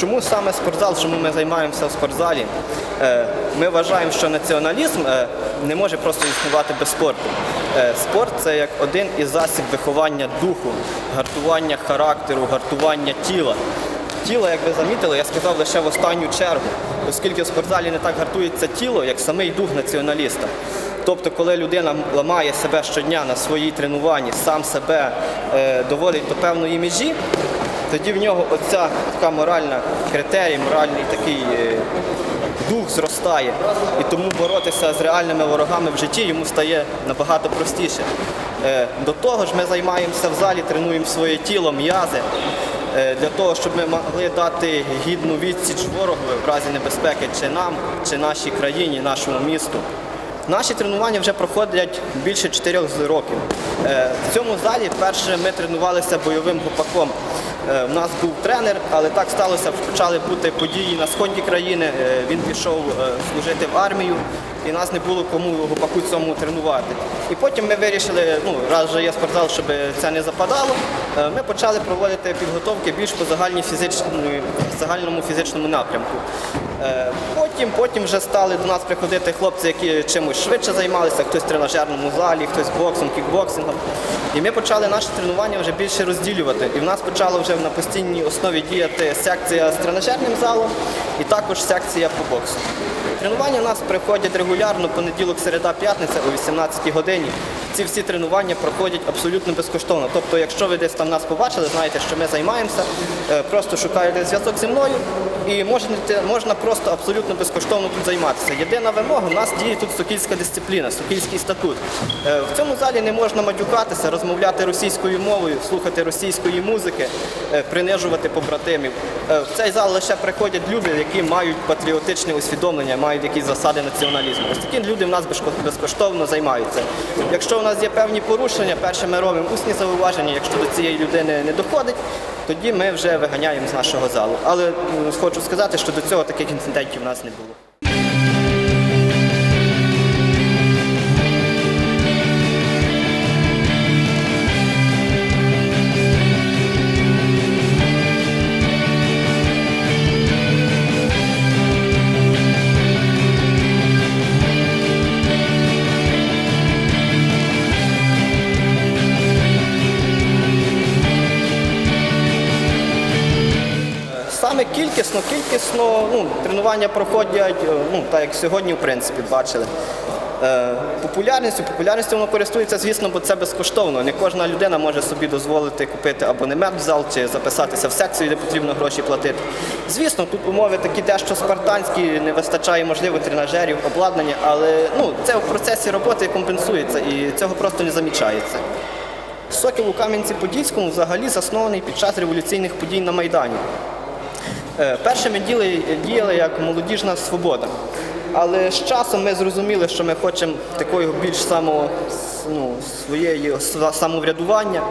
чому саме спортзал, чому ми займаємося в спортзалі? Е, Ми вважаємо, що націоналізм е, не може просто існувати без спорту. Е, Спорт це як один із засіб виховання духу, гартування характеру, гартування тіла. Тіло, як ви замітили, я сказав лише в останню чергу, оскільки в спортзалі не так гартується тіло, як самий дух націоналіста. Тобто, коли людина ламає себе щодня на своїй тренуванні, сам себе доводить до певної межі, тоді в нього оця така моральна критерій, моральний такий е, дух зростає. І тому боротися з реальними ворогами в житті йому стає набагато простіше. Е, До того ж, ми займаємося в залі, тренуємо своє тіло, м'язи. е, Для того, щоб ми могли дати гідну відсіч ворогові в разі небезпеки чи нам, чи нашій країні, нашому місту. Наші тренування вже проходять більше 4 років. Е, В цьому залі перше ми тренувалися бойовим гупаком. Е, У нас був тренер, але так сталося, почали бути події на сході країни. Е, Він пішов е, служити в армію, і нас не було кому гупаку цьому тренувати. І потім ми вирішили, ну раз вже є спортзал, щоб це не западало. Е, Ми почали проводити підготовки більш по загальному фізичному напрямку. Е, Потім, потім вже стали до нас приходити хлопці, які чимось швидше займалися, хтось в тренажерному залі, хтось боксом, кікбоксингом. І ми почали наші тренування вже більше розділювати. І в нас почала вже на постійній основі діяти секція з тренажерним залом і також секція по боксу. Тренування у нас приходять регулярно понеділок, середа, п'ятниця о 18 годині. Ці всі тренування проходять абсолютно безкоштовно. Тобто, якщо ви десь там нас побачили, знаєте, що ми займаємося, е, просто шукаєте зв'язок зі мною і можна, можна просто абсолютно безкоштовно тут займатися. Єдина вимога, у нас діє тут сокільська дисципліна, сокільський статут. Е, В цьому залі не можна матюкатися, розмовляти російською мовою, слухати російської музики, е, принижувати побратимів. В цей зал лише приходять люди, які мають патріотичне усвідомлення, мають якісь засади націоналізму. Ось такі люди в нас безкоштовно займаються. Якщо у нас є певні порушення, перше ми робимо усні зауваження. Якщо до цієї людини не доходить, тоді ми вже виганяємо з нашого залу. Але хочу сказати, що до цього таких інцидентів у нас не було. Саме кількісно, ну, тренування проходять, е, ну, так як сьогодні, в принципі, бачили. Е, популярністю, популярністю воно користується, звісно, бо це безкоштовно. Не кожна людина може собі дозволити купити абонемент в зал чи записатися в секцію, де потрібно гроші платити. Звісно, тут умови такі дещо спартанські, не вистачає можливо тренажерів, обладнання, але ну, це в процесі роботи компенсується і цього просто не замічається. Сокіл у Кам'янці-Подільському взагалі заснований під час революційних подій на Майдані. Е, Першими діли, діяли як молодіжна свобода. Але з часом ми зрозуміли, що ми хочемо такого більш само, ну, своєї самоврядування.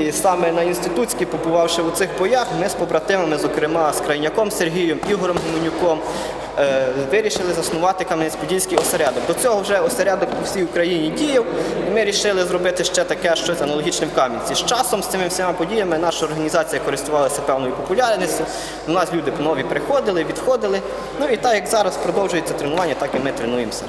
І саме на інститутській, побувавши у цих боях, ми з побратимами, зокрема з Крайняком Сергієм, Ігорем Гуменюком, е, вирішили заснувати Кам'янець-Подільський осередок. До цього вже осередок по всій Україні діяв, і ми вирішили зробити ще таке щось аналогічне в Кам'янці. З часом з цими всіма подіями наша організація користувалася певною популярністю. До нас люди нові приходили, відходили. Ну і так як зараз продовжується тренування, так і ми тренуємося.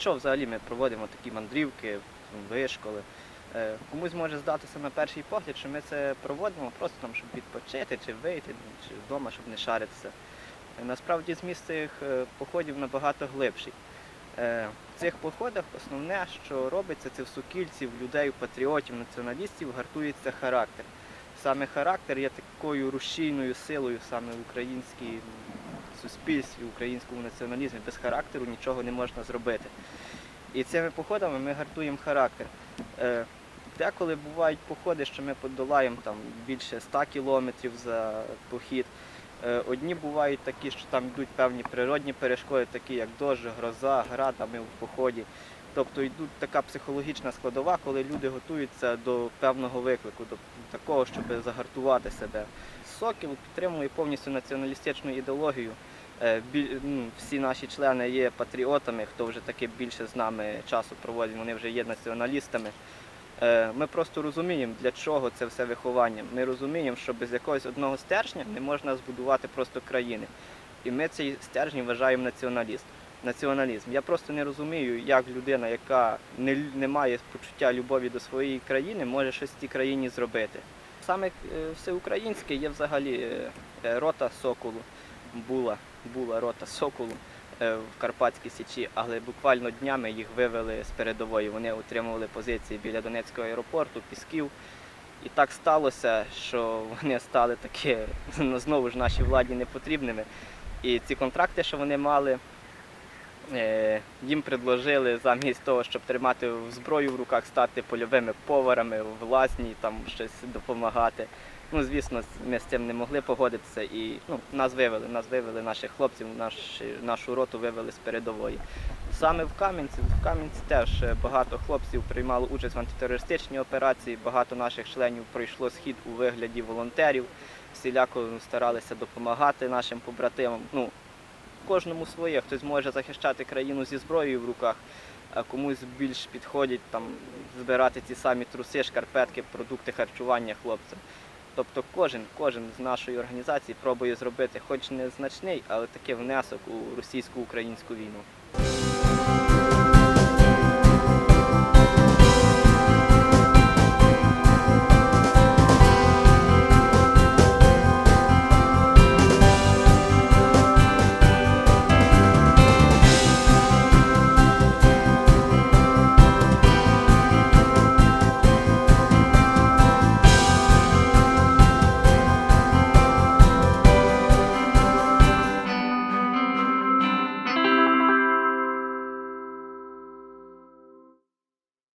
Чого взагалі ми проводимо такі мандрівки, вишколи? Е, Комусь може здатися на перший погляд, що ми це проводимо просто там, щоб відпочити, чи вийти, чи вдома, щоб не шаритися. Е, Насправді зміст цих е, походів набагато глибший. В цих походах основне, що робиться, це в сукільців, людей, патріотів, націоналістів гартується характер. Саме характер є такою рушійною силою саме в українській суспільстві, українському націоналізмі. Без характеру нічого не можна зробити. І цими походами ми гартуємо характер. Е, Деколи бувають походи, що ми подолаємо там більше 100 кілометрів за похід. Е, Одні бувають такі, що там йдуть певні природні перешкоди, такі як дощ, гроза, град, а ми в поході. Тобто йдуть така психологічна складова, коли люди готуються до певного виклику, до такого, щоб загартувати себе. Сокіл підтримує повністю націоналістичну ідеологію. Е, ну, Всі наші члени є патріотами, хто вже таки більше з нами часу проводить, вони вже є націоналістами. Е, Ми просто розуміємо, для чого це все виховання. Ми розуміємо, що без якогось одного стержня не можна збудувати просто країни. І ми цей стержень вважаємо націоналіст. Націоналізм. Я просто не розумію, як людина, яка не, не має почуття любові до своєї країни, може щось в цій країні зробити. Саме е, всеукраїнське є взагалі рота соколу, була, була рота соколу е, в Карпатській Січі, але буквально днями їх вивели з передової. Вони отримували позиції біля Донецького аеропорту, Пісків. І так сталося, що вони стали таки ну, знову ж нашій владі непотрібними. І ці контракти, що вони мали, е, їм предложили замість того, щоб тримати зброю в руках, стати польовими поварами в лазні, там щось допомагати. Ну, звісно, ми з цим не могли погодитися і ну, нас вивели, нас вивели, наших хлопців, наш, нашу роту вивели з передової. Саме в Кам'янці, в Кам'янці теж е, багато хлопців приймало участь в антитерористичній операції, багато наших членів пройшло схід у вигляді волонтерів, всіляко старалися допомагати нашим побратимам. Ну, кожному своє, хтось може захищати країну зі зброєю в руках, а комусь більш підходять там збирати ті самі труси, шкарпетки, продукти харчування хлопцям. Тобто кожен, кожен з нашої організації пробує зробити хоч незначний, але такий внесок у російсько-українську війну.